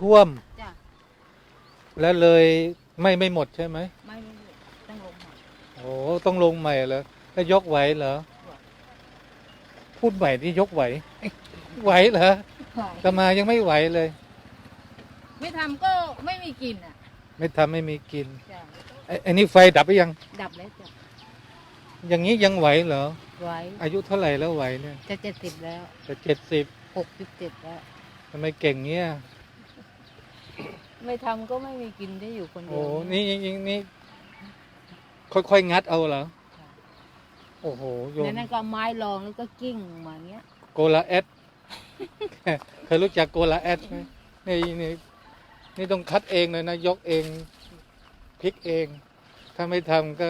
ท่วม จ้ะแล้วเลยไม่ไม่หมดใช่ไหมไม่ไม่ไม่ต้องลงใหม่โอ้ต้องลงใหม่เหรอแล้วยกไหวเหรอพูดใหม่ที่ยกไหว ไหวเหรอแตมายังไม่ไหวเลย ไม่ทำก็ไม่มีกินอะไม่ทำไม่มีกินจ้ะไอ้ไอ้นี่ไฟดับไปยัง ดับแล้วจ้ะอย่างนี้ยังไหวเหรอ ไว้อายุเท่าไหร่แล้วไหวเนี่ยจะเจ็ดสิบแล้วจะเจ็ดสิบหกสิบเจ็ดแล้วทำไมเก่งเงี้ย ไม่ทำก็ไม่มีกินได้อยู่คนเดีโอ้ยวนี่นี่นี่ค่อยๆงัดเอาเหรอโอ้โหโยมแล้วนั่นก็เอาไม้รองแล้วก็กิ้งมาเงี้ย โกลาแอด เคยรู้จักโกลาแอดไหมนี่นี่นี่ต้องคัดเองเลยนะ ยกเองพลิกเอง ถ้าไม่ทำก็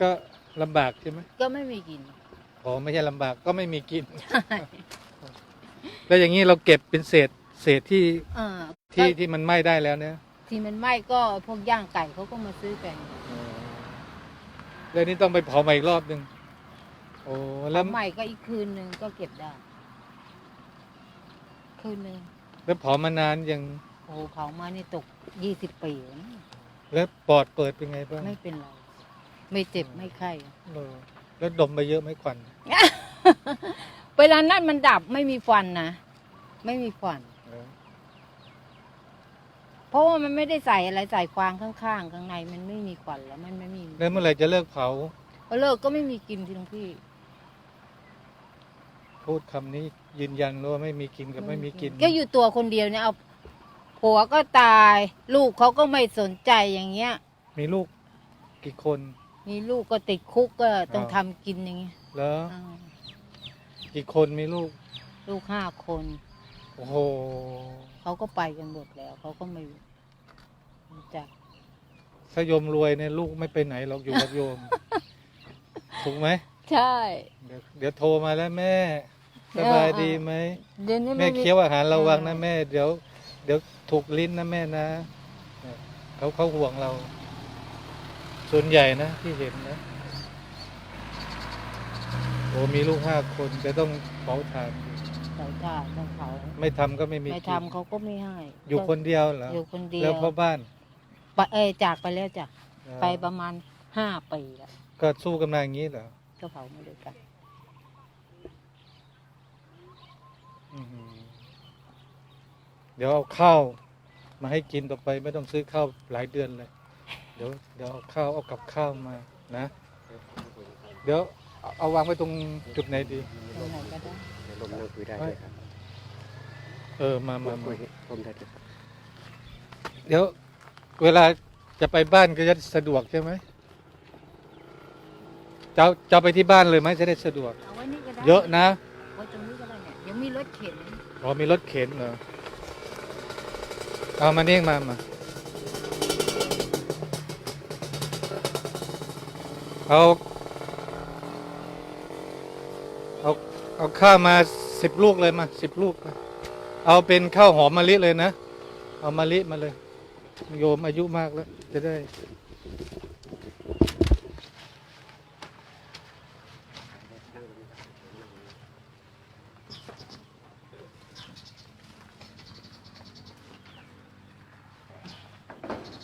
ก็ลำบากใช่ไหมก็ไม่มีกิน อ๋อไม่ใช่ลำบากก็ไม่มีกิน แล้วอย่างนี้เราเก็บเป็นเศษ เศษที่ เออ ที่ก็ที่มันไหม้ได้แล้วเนี่ยที่มันไหม้ก็พวกย่างไก่เขาก็มาซื้อกันแล้วนี่ต้องไปเผาใหม่อีกรอบหนึ่งโอ้แล้วทำใหม่ก็อีกคืนหนึ่งก็เก็บได้ คืนหนึ่งแล้วเผามานานยังโอ้โหเผามานี่ตกยี่สิบปีแล้วนะแล้วปอดเปิดเป็นไงบ้างไม่เป็นไรไม่เจ็บไม่ไข้เออแล้วดมไปเยอะไหมควันเวลานั้นมันดับไม่มีฟันนะ ไม่มีฟัน เออเพราะว่ามันไม่ได้ใส่อะไรใส่ฟางข้างๆข้างในมันไม่มีควันแล้วมันไม่มีแล้วเมื่อไหร่จะเลิกเผาพอเลิกก็ไม่มีกินทีหลวงพี่ พูดคำนี้ยืนยันว่าไม่มีกินกับไม่มีกิน ก็อยู่ตัวคนเดียวเนี่ยเอาผัวก็ตาย ลูกเขาก็ไม่สนใจอย่างเงี้ย มีลูกกี่คน มีลูกก็ติดคุกก็ต้องอ้าวทำกินอย่างเงี้ยแล้วอ้าวกี่คนมีลูก ลูกห้าคน โอ้โหเขาก็ไปกันหมดแล้วเขาก็ไม่รู้จักถ้าโยมรวยเนี่ยลูกไม่ไปไหนหรอกอยู่กับโยม ถูกไหมใช่ เดี๋ยวเดี๋ยวโทรมาแล้วแม่สบายดีไหมเดี๋ยวนี้แม่ไม่มีเคี้ยวอาหารระวังนะเออแม่ เดี๋ยว เดี๋ยวถูกลิ้นนะแม่นะเนี่ยเขาเขาห่วงเรา ส่วนใหญ่นะที่เห็นนะ โอ้มีลูกห้าคนจะต้องเผาถ่านใส่ถ่านต้องเผาไม่ทำก็ไม่มีไม่กินทำเขาก็ไม่ให้อยู่คนเดียวเหรออยู่คนเดียวแล้วพ่อบ้านไปเอยจากไปแล้วจ้ะเอ่อไปประมาณห้าปีแล้วก็สู้กันมาอย่างนี้เหรอก็เผามาด้วยกันอื้อหือเดี๋ยวเอาข้าวมาให้กินต่อไป ไม่ต้องซื้อข้าวหลายเดือนเลย เดี๋ยวเดี๋ยวเอาข้าวเอากับข้าวมานะ เดี๋ยวเอาเอาวางไว้ตรงจุดไหนดี ตรงไหนก็ได้ เดี๋ยวลมนั่งคุยได้เลยครับเออมามาคุมายลมได้เลยครับเดี๋ยว เวลาจะไปบ้านก็จะสะดวกใช่ไหมจะเอาจะเอาไปที่บ้านเลยไหมจะได้สะดวก เอาไว้นี่ก็ได้เยอะนะไว้ตรงนี้ก็ได้เนี่ยยังมีรถเข็นอ๋อมีรถเข็นเหรอเอามานี่มามาเอาเอา เอาข้าวมาสิบลูกเลยมาสิบลูกมาเอาเป็นข้าวหอมมะลิเลยนะ เอามะลิมาเลย โยมอายุมากแล้ว จะได้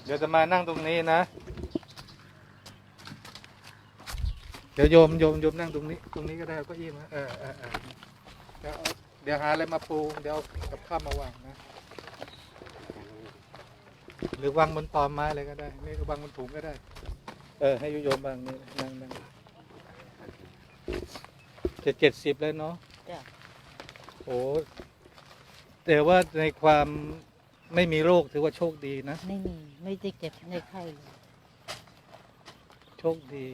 เดี๋ยวจะมานั่งตรงนี้นะ เดี๋ยวโยมโยมโยมนั่งตรงนี้ ตรงนี้ก็ได้เอาเก็อี้มาเออเออเออเดี๋ยวเอาเดี๋ยวหาอะไรมาปูเดี๋ยวเอากับข้าวมาวางนะ หรือวางบนตอไม้อะไรก็ได้นี่ก็วางบนถุงก็ได้ เออให้โยมวางนี่นั่งนั่งจะเจ็ดสิบแล้วเนาะจ้ะโอ้แต่ว่าในความไม่มีโรคถือว่าโชคดีนะ ไม่มี ไม่ได้เจ็บไม่ไข้เลยโชคดี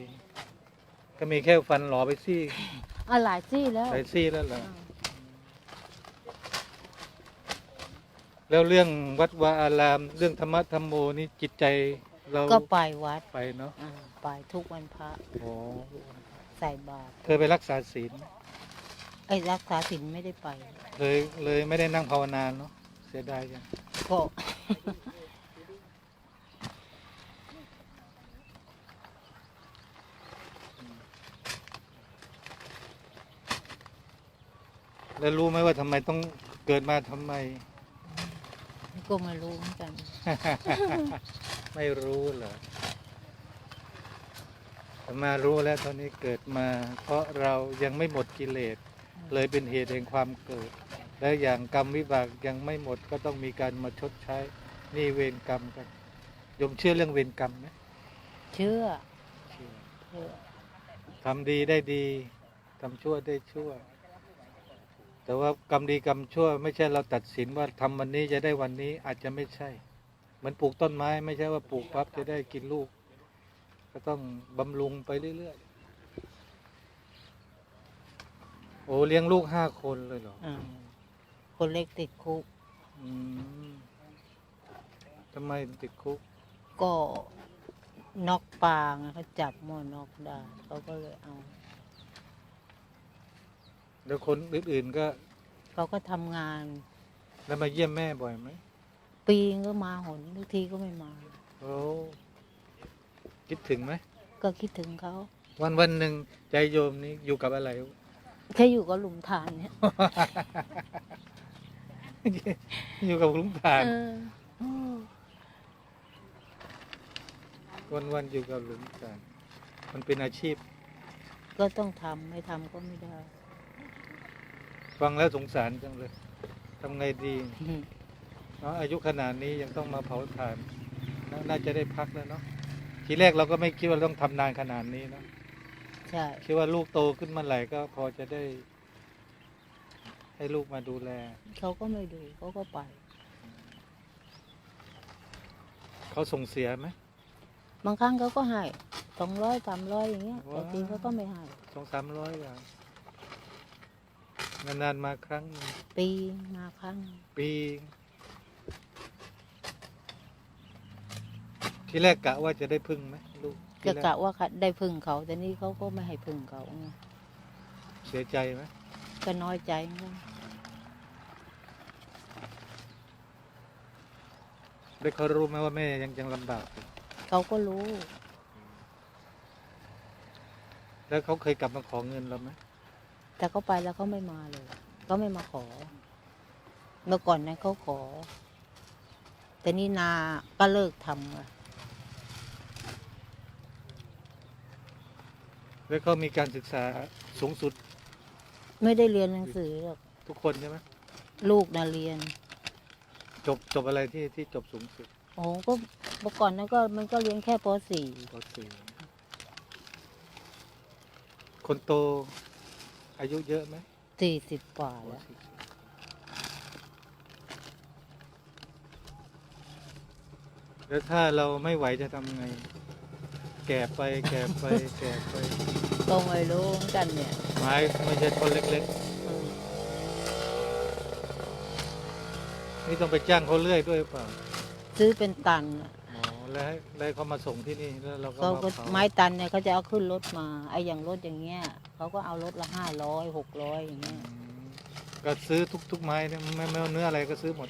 ก็มีแค่ฟันหลอไปซี่อะหลายซี่แล้ว ไปซี่แล้วเหรออ่าแล้วเรื่องวัดวาอาราม เรื่องธรรมะธรรมโมนี่จิตใจเราก็ไปวัดไปเนาะอ่าไปทุกวันพระโอ้ใส่บาตรเคยไปรักษาศีลไหมไอ้รักษาศีลไม่ได้ไป เลยเลยไม่ได้นั่งภาวนาเนาะเสียดายจังก็ แล้วรู้ไหมว่าทำไมต้องเกิดมาทำไม ก็ไม่รู้เหมือนกัน ไม่รู้เหรออาตมารู้แล้วตอนนี้เกิดมา เพราะเรายังไม่หมดกิเลส เลยเป็นเหตุแห่งความเกิด และอย่างกรรมวิบากยังไม่หมดก็ต้องมีการมาชดใช้นี่เวรกรรมกันโยมเชื่อเรื่องเวรกรรมไหมเชื่อเชื่อเชื่อ ทำดีได้ดีทำชั่วได้ชั่ว แต่ว่ากรรมดีกรรมชั่ว ไม่ใช่เราตัดสินว่าทำวันนี้จะได้วันนี้อาจจะไม่ใช่ เหมือนปลูกต้นไม้ไม่ใช่ว่าปลูกปั๊บจะได้กินลูก ก็ต้องบำรุงไปเรื่อยๆโอ้เลี้ยงลูกห้าคนเลยเหรออ่าคนเล็กติดคุกอืมทำไมติดคุก ก็น็อกปลาไงเขาจับหม้อนอกได้เขาก็เลยเอา แล้วคนอื่นๆก็เขาก็ทำงาน แล้วมาเยี่ยมแม่บ่อยไหมปีงก็มาหนทุกทีก็ไม่มา โอ้คิดถึงไหมก็คิดถึงเขาวันวันหนึ่งใจโยมนี้อยู่กับอะไร แค่อยู่กับหลุมทานเนี่ยอยู่กับลุงผ่าน เออวันวันๆอยู่กับลุงผ่าน มันเป็นอาชีพ ก็ต้องทำไม่ทำก็ไม่ได้ ฟังแล้วสงสารจังเลยทำไงดีเนาะอายุขนาดนี้ยังต้องมาเผาถ่านนาน่าจะได้พักแล้วเนาะทีแรกเราก็ไม่คิดว่าต้องทำนานขนาดนี้เนาะใช่ คิดว่าลูกโตขึ้นเมื่อไหร่ก็พอจะได้ ให้ลูกมาดูแล เขาก็ไม่ดูเขาก็ไป เขาส่งเสียไหม บางครั้งเขาก็ให้สองร้อยสามร้อยอย่างเงี้ยว้าวแต่ทีเขาก็ไม่ให้สองสามร้อยบาท นานๆมาครั้งหนึ่งปีมาครั้งปี ที่แรกกะว่าจะได้พึ่งไหมลูกที่ก็แรกะว่าได้พึ่งเขา แต่นี่เขาก็ไม่ให้พึ่งเขาไงเสียใจไหมก็น้อยใจเหมือนกันได้เขารู้ไหมว่าแม่ยังยังลำบากอยู่เขาก็รู้ แล้วเขาเคยกลับมาขอเงินเราไหม แต่เขาไปแล้วเขาไม่มาเลยเขาไม่มาขอ เมื่อก่อนนั้นเขาขอ แต่นี่นาก็เลิกทำอะแล้วเขามีการศึกษาสูงสุดไม่ได้เรียนหนังสือหรอกทุกคนใช่ไหมลูกน่ะเรียน จบจบอะไรที่ที่จบสูงสุดโอ้ก็เมื่อก่อนนั้นก็มันก็เรียนแค่ป .4 ปสี่คนโต อายุเยอะไหมสี่สิบกว่าแล้วแล้วถ้าเราไม่ไหวจะทำไง แก่ไปแก่ไป แก่ไปก็ไม่รู้เหมือนกันเนี่ยไม้ไม่ใช่ต้นเล็กอืมๆ นี่ต้องไปจ้างเขาเลื่อยด้วยหรือเปล่า ซื้อเป็นตันอะ อ๋อแล้วให้แล้วเขามาส่งที่นี่แล้วเราก็เขามาก็เผาไม้ตันเนี่ยเขาจะเอาขึ้นรถมาไอ้อย่างรถอย่างเงี้ยเขาก็เอารถละห้าร้อยหกร้อยอย่างอืเงี้ยมก็ซื้อทุกทุกไม้เนี่ยไม่ไม่เอาเนื้ออะไรก็ซื้อหมด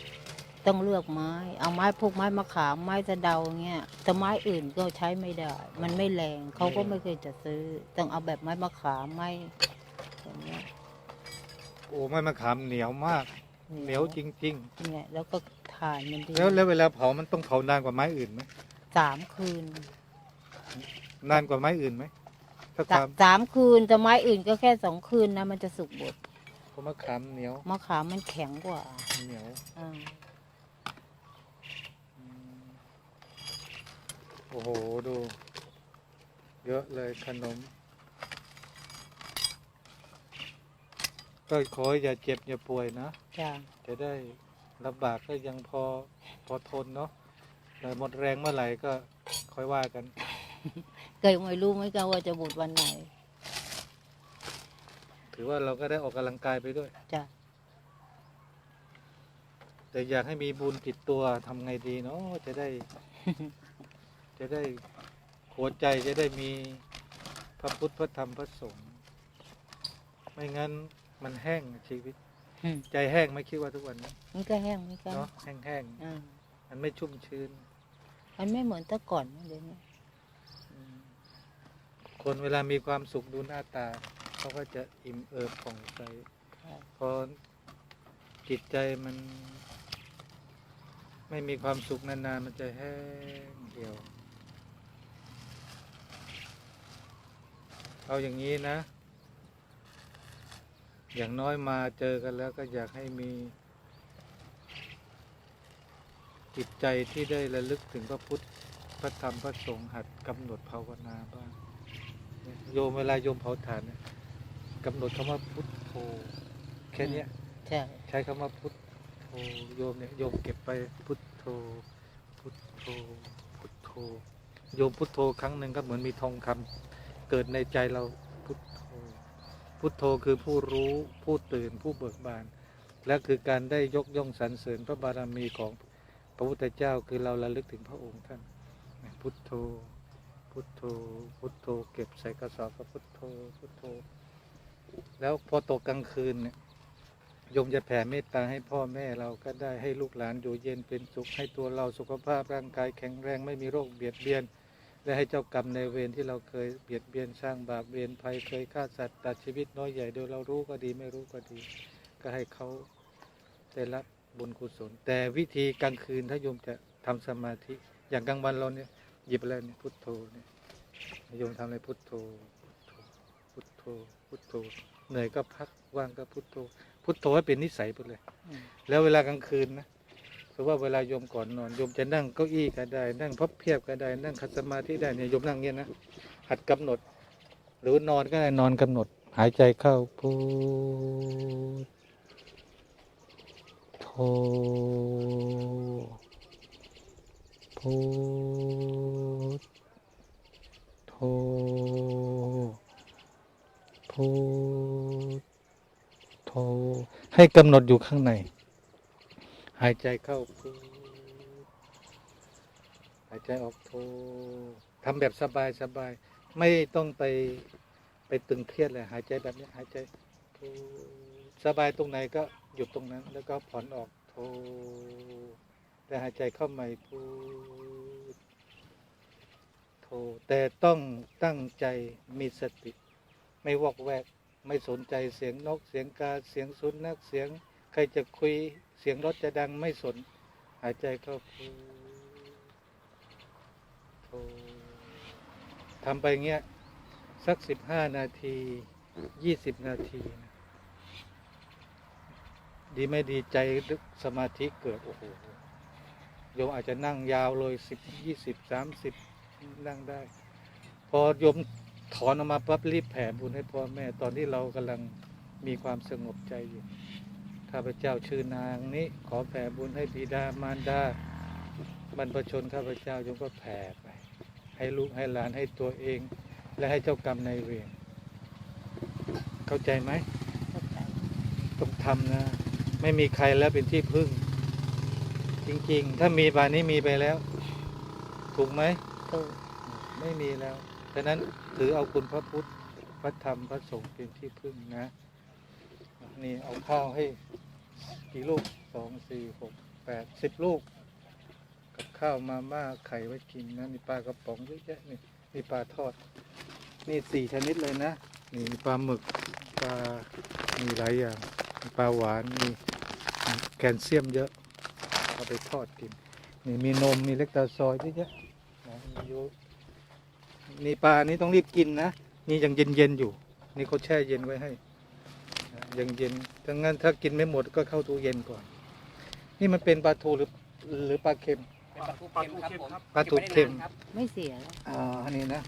ต้องเลือกไม้ เอาไม้พวกไม้มะขามไม้สะเดาเงี้ยแต่ไม้อื่นก็ใช้ไม่ได้ มันไม่แรงเขาก็ไม่เคยจะซื้อ ต้องเอาแบบไม้มะขามไม้อย่างเงี้ยโอ้ไม่มาขามเหนียวมาก เหนียวจริงเนี่ยแล้วก็ ถ่านมันดีๆแล้วแล้วเวลาเผามันต้องเผานานกว่าไม้อื่นไหมสามคืนนานกว่าไม้อื่นไหมถ้าคสะวามสามคืนแต่ไม้อื่นก็แค่สองคืนนะ มันจะสุกหมดผมมะขามเหนียวมะขามมันแข็งกว่าเหนียวอ่าอืมโอ้โหดู เยอะเลยขนม ก็ขออย่าเจ็บอย่าป่วยนะ จ้าจะได้ ลำบากก็ยังพอพอทนเนาะแต่หมดแรงเมื่อไหร่ก็ค่อยว่ากันก็ยังไม่รู้เหมือนกันว่าจะบุตรวันไหน ถือว่าเราก็ได้ออกกำลังกายไปด้วย จ้ะ แต่อยากให้มีบุญติดตัวทำไงดีเนาะจะได้ จะได้หัวใจจะได้มีพระพุทธพระธรรมพระสงฆ์ไม่งั้นมันแห้งชีวิต อืม ใจแห้งไหม่คิดว่าทุกวันนี้มันก็แห้งเหมือนกันเนาะแห้งแห้งอ่าๆมันไม่ชุ่มชื้นมันไม่เหมือนแต่ก่อนนะเดี๋ยวนี้อืมคนเวลามีความสุขดูหน้าตาเขาก็จะอิ่มเอิบผ่องใสค่ะพอจิตใจมัน ไม่มีความสุขนานๆมันจะแห้งเหี่ยว เอาอย่างนี้นะ อย่างน้อยมาเจอกันแล้วก็อยากให้มี จิตใจที่ได้ระลึกถึงพระพุทธ พระธรรม พระสงฆ์หัดกำหนดภาวนาบ้างเนี่ยโยมเวลาโยมเผาถ่านเนี่ยกำหนดคำว่าพุทโธแค่เนี้ยใช่ใช้คำว่าพุทโธโยมเนี่ยโยมเก็บไปพุทโธพุทโธพุทโธโยมพุทโธครั้งหนึ่งก็เหมือนมีทองคำเกิดในใจเราพุทโธ พุทโธคือผู้รู้ผู้ตื่นผู้เบิกบาน และคือการได้ยกย่องสรรเสริญพระบารมีของพระพุทธเจ้าคือเราระลึกถึงพระองค์ท่าน พุทโธพุทโธพุทโธเก็บใส่กระสอบก็พุทโธพุทโธ แล้วพอตกกลางคืนเนี่ยยมจะแผ่เมตตาให้พ่อแม่เราก็ได้ให้ลูกหลานอยู่เย็นเป็นสุขให้ตัวเราสุขภาพร่างกายแข็งแรงไม่มีโรคเบียดเบียน และให้เจ้ากรรมในายเวรที่เราเคยเบียดเบียนสร้างบาปเวรภัยเคยฆ่าสัตว์ตัดชีวิตน้อยใหญ่โดยเรารู้ก็ดีไม่รู้ก็ดี ก็ให้เขาได้รับบุญกุศล แต่วิธีกลางคืนถ้าโยมจะทำสมาธิอย่างกลางวันเราเนี่ยหยิบอะไรเนี่ยพุทโธเนี่ยโยมทำอะไรพุทโธพุทโธพุทโธเหนื่อยก็พักว่างก็พุทโธพุทโธให้เป็นนิสัยไปเลยอืมแล้วเวลากลางคืนนะ เพราะว่าเวลาโยมก่อนนอนโยมจะนั่งเก้าอี้ก็ได้ นั่งพับเพียบก็ได้ นั่งคัดสมาธิได้เนี่ยโยมนั่งเงี้ยนะ หัดกำหนด หรือนอนก็ได้นอนกำหนด หายใจเข้าพุทโธพุทโธพุทโธให้กำหนดอยู่ข้างใน หายใจเข้าพุทหายใจออกโธทำแบบสบายสบาย ไม่ต้องไปไปตึงเครียดเลยหายใจแบบนี้หายใจพุสบายตรงไหนก็หยุดตรงนั้น แล้วก็ผ่อนออกโธแล้วหายใจเข้าใหม่พุทโธแต่ต้องตั้งใจมีสติ ไม่วอกแวก ไม่สนใจเสียงนกเสียงกาเสียงสุนัขเสียง ใครจะคุย สียงรถจะดังไม่สน หายใจเข้าพุทโธทำไปเงี้ย สักสิบห้านาทียี่สิบนาทีนะดีไม่ดีใจสมาธิเกิด โอ้โหโยมอาจจะนั่งยาวเลยสิบยี่สิบสามสิบนั่งได้ พอโยมถอนออกมาปั๊บรีบแผ่บุญให้พ่อแม่ ตอนที่เรากำลังมีความสงบใจอยู่ ข้าพเจ้าชื่อนางนี้ ขอแผ่บุญให้บิดามารดาบรรพชนข้าพเจ้าโยมก็แผ่ไป ให้ลูกให้หลานให้ตัวเอง และให้เจ้ากรรมในายเวรเข้าใจไหมเข้าใจต้องทำนะ ไม่มีใครแล้วเป็นที่พึ่ง จริงๆ ถ้ามีป่านนี้มีไปแล้ว ถูกไหมถูกไม่มีแล้วฉะนั้นถือเอาคุณพระพุทธพระธรรมพระสงฆ์เป็นที่พึ่งนะ นี่เอาข้าวให้ กี่ลูกสองสี่หกแปดสิบลูก กับข้าวมาม่าไข่ไว้กินนะมีปลากระป๋องเยอะแยะนี่มีปลาทอด นี่สี่ชนิดเลยนะ นี่มีปลาหมึกปลามีหลายอย่างมีปลาหวานมีแคลเซียมเยอะเอาไปทอดกิน นี่มีนมมีเล็กตาซอยเยอะแยะนะมีโยนี่ปลาอันนี้ต้องรีบกินนะนี่ยังเย็นเย็นๆอยู่ นี่เขาแช่เย็นไว้ให้ยังเย็น ถ้างั้นถ้ากินไม่หมดก็เข้าตู้เย็นก่อน นี่มันเป็นปลาทูหรือหรือปลาเค็ม เป็นปลาทูเค็มครับผมปลาทูเค็ม ก็บไว้ได้นานครับไม่เสียแล้วอ่าอันนี้นะ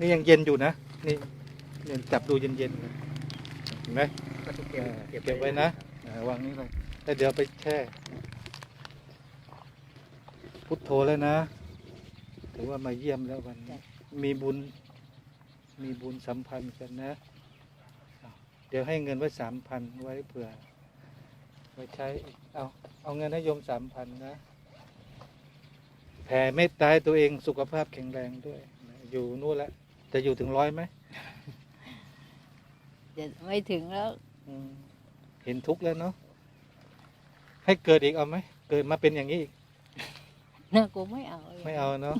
นี่ยังเย็นอยู่นะ นี่นี่จับดูเย็นเย็นๆเลยเห็นไหม ปลาทูเอเค็มอเก็บไว้นะ อ่าวางนี้เลยแล้วเดี๋ยวไปแช่ พุทโธแล้วนะ ถือว่ามาเยี่ยมแล้ววันนี้ มีบุญ มีบุญสัมพันธ์กันนะอ้าว เดี๋ยวให้เงินไว้สามพันไว้เผื่อ ไว้ใช้อีกเอาเอาเงินให้โยมสามพันนะ แผ่เมตตาให้ตัวเองสุขภาพแข็งแรงด้วยนะอยู่นู่นแล้วจะอยู่ถึงร้อยไหมจะไม่ถึงแล้ว อืมเห็นทุกข์แล้วเนาะให้เกิดอีกเอาไหม เกิดมาเป็นอย่างนี้อีก น่ากูไม่เอาลยไม่เอาเนาะ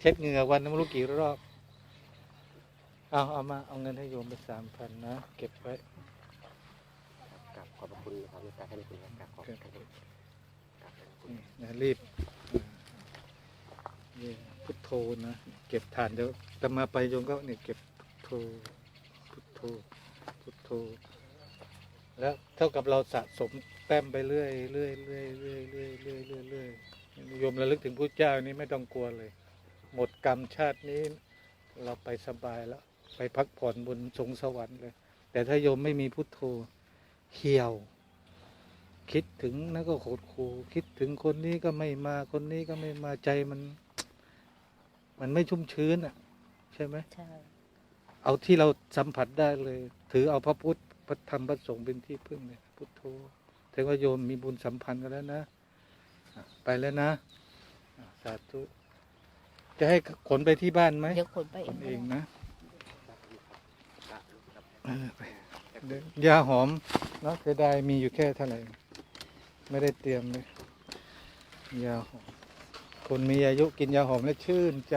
เช็ดเหงื่อวันไม่รู้กี่รอบ เอาเอามา เอาเงินให้โยมไปสามพันนะ เก็บไว้ กราบขอบพระ คุณนะครับเมตตาท่านคุณครับกราบขอบพระคุณครับกราบขอบคุณนี่นะรีบอ่านี่พุทโธนะเก็บฐานเดี๋ยวจะมาไปโยมก็เนี่ยเก็บพุทโธพุทโธพุทโธแล้วเท่ากับเราสะสมแต้มไปเรื่อยเรื่อยเรื่อยเรื่อยเรื่อยเรื่อยเรื่อยเรื่อยโยมระลึกถึงพระเจ้านี่ไม่ต้องกลัวเลย หมดกรรมชาตินี้ เราไปสบายแล้ว ไปพักผ่อนบนสงสวรรค์เลย แต่ถ้าโยมไม่มีพุทโธเหี่ยว คิดถึงนั่นก็โหดคูคิดถึงคนนี้ก็ไม่มาคนนี้ก็ไม่มาใจมัน มันไม่ชุ่มชื้นอะ ใช่ไหมใช่เอาที่เราสัมผัสได้เลย ถือเอาพระพุทธพระธรรมพระสงฆ์เป็นที่พึ่งเลยพุทโธถือว่าโยมมีบุญสัมพันธ์กันแล้วนะอะไปแล้วนะอะสาธุจะให้ขนไปที่บ้านไหมเดี๋ยวคนไปขเอนงเองนะนะเออไปเดี๋ยวยาหอมเนาะเสียดายมีอยู่แค่เท่าไหร่ ไม่ได้เตรียมเลยยาหอมคนมีอายุกินยาหอมแล้วชื่นใจ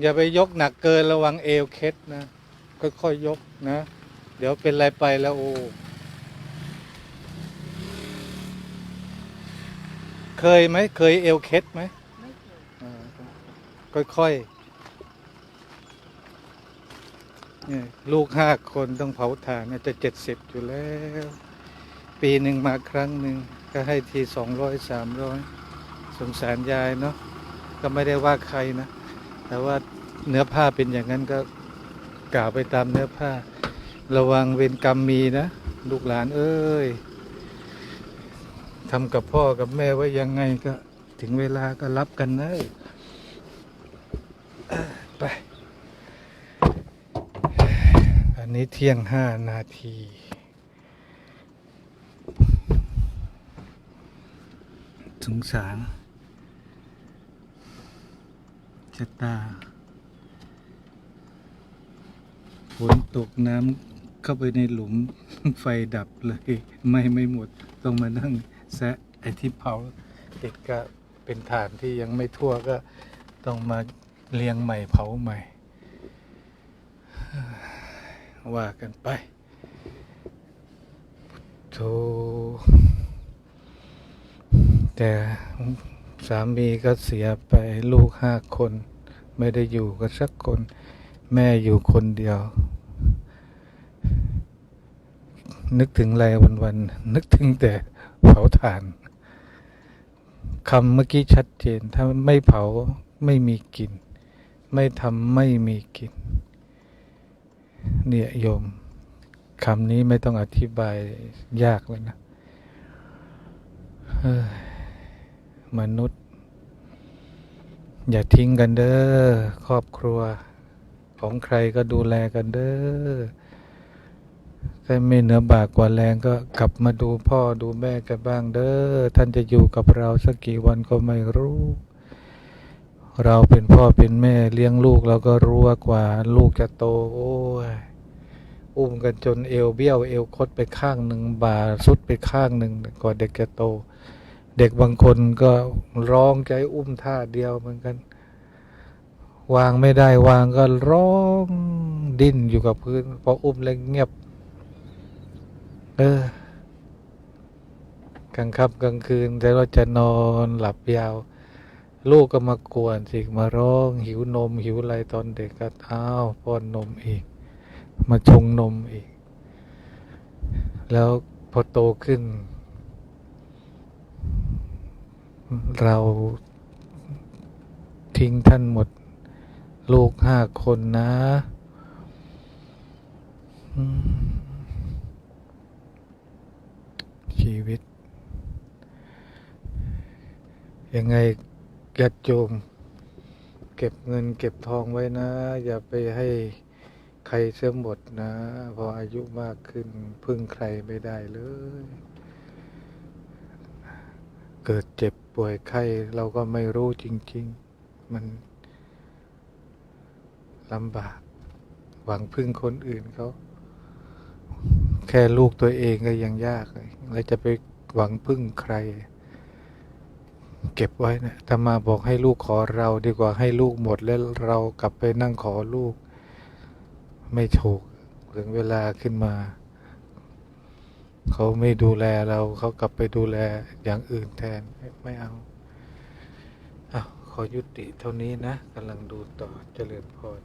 อย่าไปยกหนักเกินระวังเอวเคล็ดนะค่อยๆยกนะ เดี๋ยวเป็นอะไรไปแล้วโอ้เคยไหมเคยเอวเคล็ดไหมไม่เคยอ่าค่อยๆเนี่ย ลูกห้าคนต้องเผาถ่านจะเจ็ดสิบอยู่แล้ว ปีหนึ่งมาครั้งหนึ่งก็ให้ทีสองร้อยสามร้อยสงสารยายเนาะก็ไม่ได้ว่าใครนะ แต่ว่าเนื้อผ้าเป็นอย่างนั้นก็กล่าวไปตามเนื้อผ้า ระวังเวรกรรมมีนะ ลูกหลานเอ้ยทำกับพ่อกับแม่ไว้ยังไงก็ถึงเวลาก็รับกันนะเออไป อั นี้เที่ยงห้านาทีสงสารชะตาฝนตกน้ำเข้าไปในหลุมไฟดับเลย ไม่ไม่หมด ต้องมานั่งแซะไอ้ที่เผาติดก็เป็นฐานที่ยังไม่ทั่วก็ต้องมาเรียงใหม่เผาใหม่ ว่ากันไปโธแต่สามีก็เสียไปลูกห้าคน ไม่ได้อยู่กันสักคน แม่อยู่คนเดียว นึกถึงอะไรวันๆนึกถึงแต่เผาถ่านคำเมื่อกี้ชัดเจน ถ้าไม่เผาไม่มีกิน ไม่ทำไม่มีกิน เนี่ยโยมคำนี้ไม่ต้องอธิบายยากเลยนะเฮ้ยมนุษย์ อย่าทิ้งกันเด้อครอบครัว ของใครก็ดูแลกันเด้อถ้าไม่เหนือบากกว่าแรงก็กลับมาดูพ่อดูแม่กันบ้างเด้อท่านจะอยู่กับเราสักกี่วันก็ไม่รู้ เราเป็นพ่อเป็นแม่เลี้ยงลูกเราก็รู้ว่ากว่า ลูกจะโต โอ้ยอุ้มกันจนเอวเบี้ยว เอวคดไปข้างหนึ่งบ่าสุดไปข้างหนึ่งกว่าเด็กจะโต เด็กบางคนก็ร้องใจอุ้มท่าเดียวเหมือนกัน วางไม่ได้วางก็ร้องดิ้นอยู่กับพื้นพออุ้มแล้วเงียบ เออกลางค่ำกลางคืนแต่เราจะนอนหลับยาว ลูกก็มากวนสิมาร้อง หิวนม หิวอะไรตอนเด็กก็อ้าวป้อนนมอีก มาชงนมอีก แล้วพอโตขึ้น เราทิ้งท่านหมด ลูกห้าคนนะชีวิต ยังไง ยัดโจมเก็บเงินเก็บทองไว้นะ อย่าไปให้ใครเสียหมดนะ พออายุมากขึ้นพึ่งใครไม่ได้เลย เกิดเจ็บป่วยไข้เราก็ไม่รู้จริง ๆ มันลำบาก หวังพึ่งคนอื่นเขาแค่ลูกตัวเองก็ยังยากเลยแล้วจะไปหวังพึ่งใคร เก็บไว้นะธรรมาบอกให้ลูกขอเราดีกว่าให้ลูกหมดแล้วเรากลับไปนั่งขอลูก ไม่ถูกถึงเวลาขึ้นมา เขาไม่ดูแลเราเขากลับไปดูแลอย่างอื่นแทนไม่เอาเอาอะขอยุติเท่านี้นะกำลังดูต่อเจริญพร